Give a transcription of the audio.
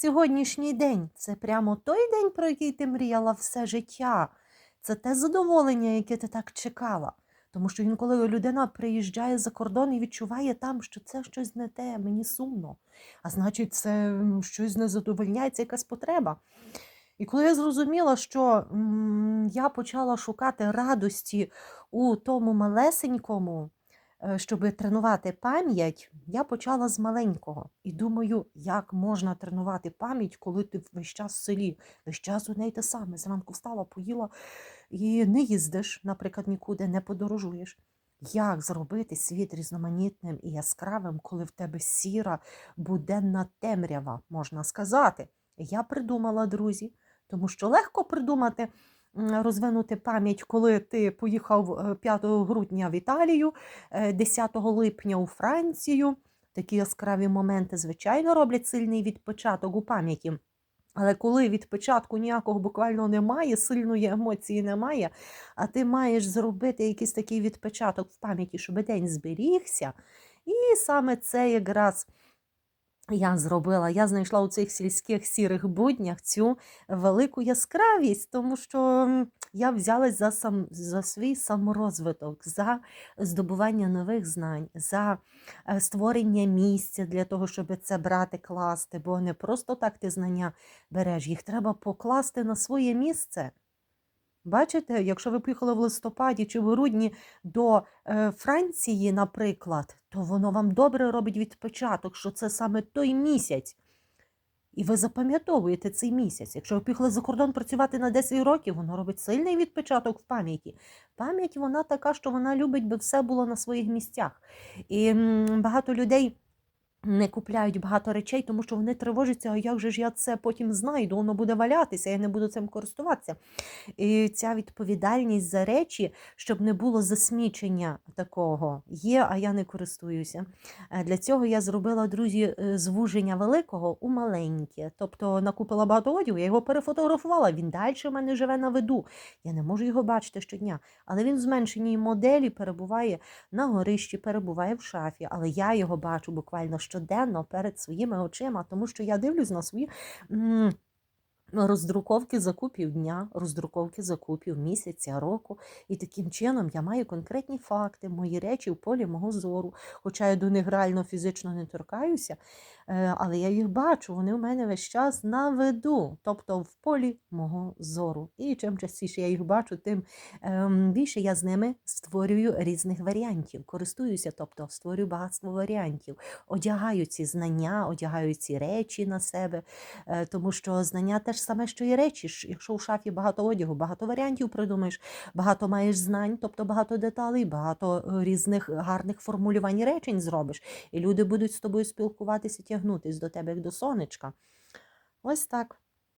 сьогоднішній день це прямо той день, про який ти мріяла все життя. Це те задоволення, яке ти так чекала. Тому що інколи людина приїжджає за кордон і відчуває там, що це щось не те, мені сумно. А значить, це щось не задовольняється, якась потреба. І коли я зрозуміла, що я почала шукати радості у тому малесенькому, щоб тренувати пам'ять, я почала з маленького. І думаю, як можна тренувати пам'ять, коли ти весь час в селі, весь час у неї те саме. Зранку встала, поїла і не їздиш, наприклад, нікуди, не подорожуєш. Як зробити світ різноманітним і яскравим, коли в тебе сіра буденна темрява, можна сказати? Я придумала, друзі, тому що легко придумати, розвинути пам'ять, коли ти поїхав е, 5 грудня в Італію, е, 10 липня у Францію. Такі яскраві моменти, звичайно, роблять сильний відпочаток у пам'яті. Але коли відпочатку ніякого буквально немає, сильної емоції немає, а ти маєш зробити якийсь такий відпочаток в пам'яті, щоб день зберігся. І саме це якраз я зробила. Я знайшла у цих сільських сірих буднях цю велику яскравість, тому що я взялась за, сам, за свій саморозвиток, за здобування нових знань, за е, створення місця для того, щоб це брати, класти. Бо не просто так ти знання береш, їх треба покласти на своє місце. Бачите, якщо ви поїхали в листопаді чи в грудні до е, Франції, наприклад, то воно вам добре робить відпочаток, що це саме той місяць. І ви запам'ятовуєте цей місяць. Якщо ви поїхали за кордон працювати на 10 років, воно робить сильний відпочаток в пам'яті. Пам'ять вона така, що вона любить, би все було на своїх місцях. І багато людей не купляють багато речей, тому що вони тривожаться, а як же ж я це потім знайду, воно буде валятися, я не буду цим користуватися. І ця відповідальність за речі, щоб не було засмічення такого, є, а я не користуюся. Е, Для цього я зробила, друзі, е, звуження великого у маленьке. Тобто накупила багато одягу, я його перефотографувала, він далі в мене живе на виду. Я не можу його бачити щодня. Але він в зменшеній моделі перебуває на горищі, перебуває в шафі. Але я його бачу буквально щоденно перед своїми очима, тому що я дивлюсь на свої. Роздруковки закупів дня, роздруковки закупів місяця, року. І таким чином я маю конкретні факти, мої речі в полі мого зору. Хоча я до них реально фізично не торкаюся, е, але я їх бачу, вони у мене весь час на виду, тобто в полі мого зору. І чим частіше я їх бачу, тим ем, більше я з ними створюю різних варіантів, користуюся, тобто створюю багатство варіантів, одягаю ці знання, одягаю ці речі на себе, е, тому що знання теж саме, що і речі. Якщо у шафі багато одягу, багато варіантів придумаєш, багато маєш знань, тобто багато деталей, багато е, різних гарних формулювань речень зробиш. І люди будуть з тобою спілкуватися, тягнутись до тебе як до сонечка. Ось так.